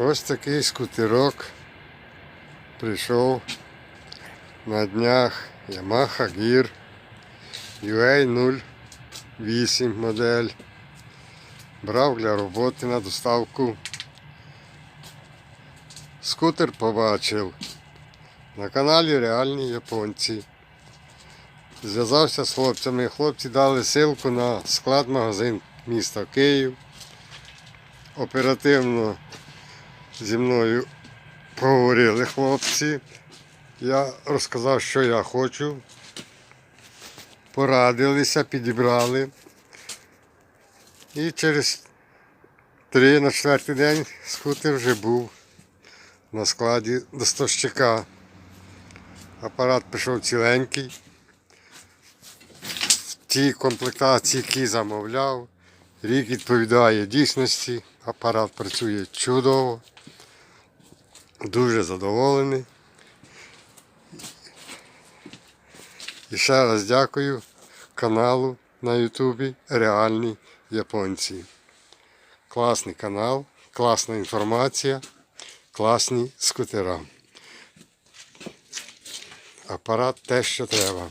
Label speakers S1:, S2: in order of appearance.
S1: Ось такий скутерок прийшов на днях Yamaha Gear UA08 модель. Брав для роботи на доставку. Скутер побачив на каналі Реальні Японці. Зв'язався з хлопцями. Хлопці дали ссылку на склад магазин міста Київ. Оперативно зі мною поговорили хлопці. Я розказав, що я хочу. Порадилися, підібрали. І через три на четвертий день скутер вже був на складі доставщика. Апарат пішов ціленький. В тій комплектації, які замовляв. Рік відповідає дійсності. Апарат працює чудово. Дуже задоволений. І ще раз дякую каналу на Ютубі Реальні Японці. Класний канал, класна інформація, класні скутера. Апарат те, що треба.